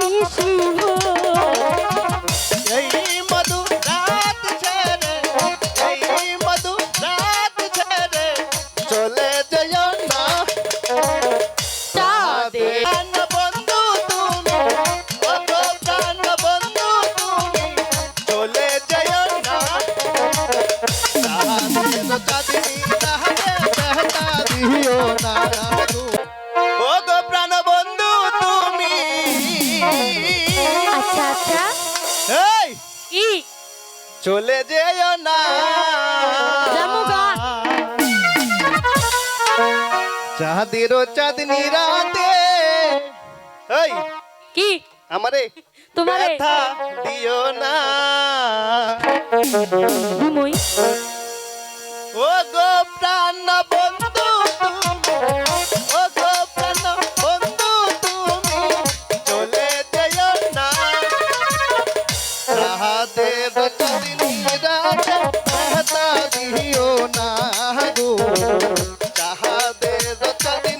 নিশিব চলে যেও না। চাঁদের চাঁদনি রাতে। এই কি? আমারে তোমার? দিও না। देव चंदनी राजा कहता दियो ना गो चाहा देव चंदनी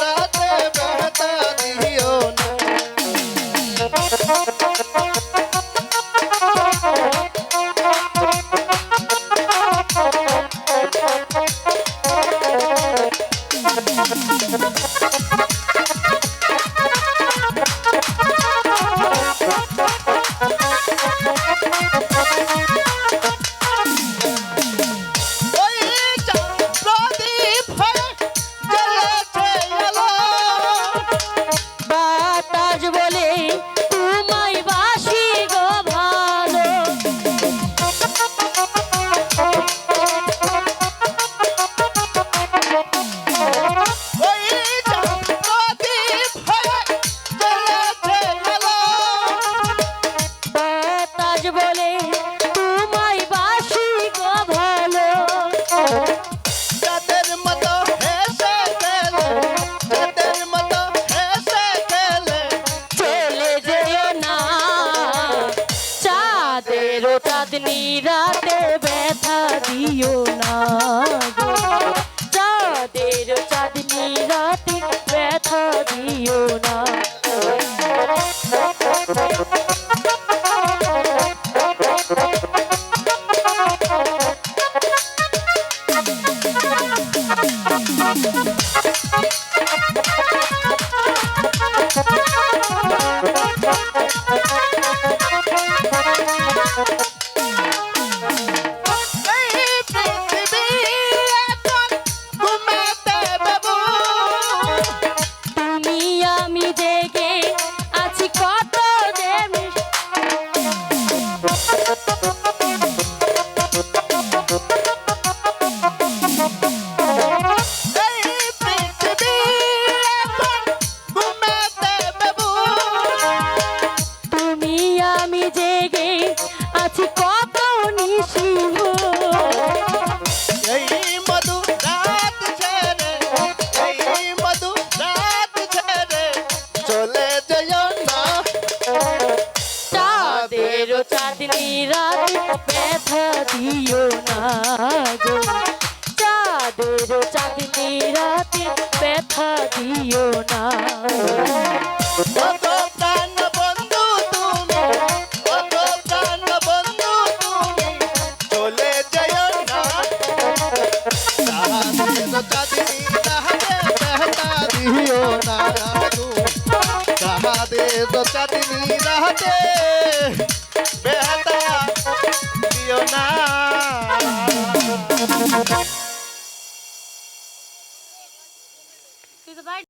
राजा कहता दियो বলো চাঁদনি রাত ব্যথা দিও না গো। চাঁদের চাঁদনি রাতে ব্যথা দিও না चांदनी रहते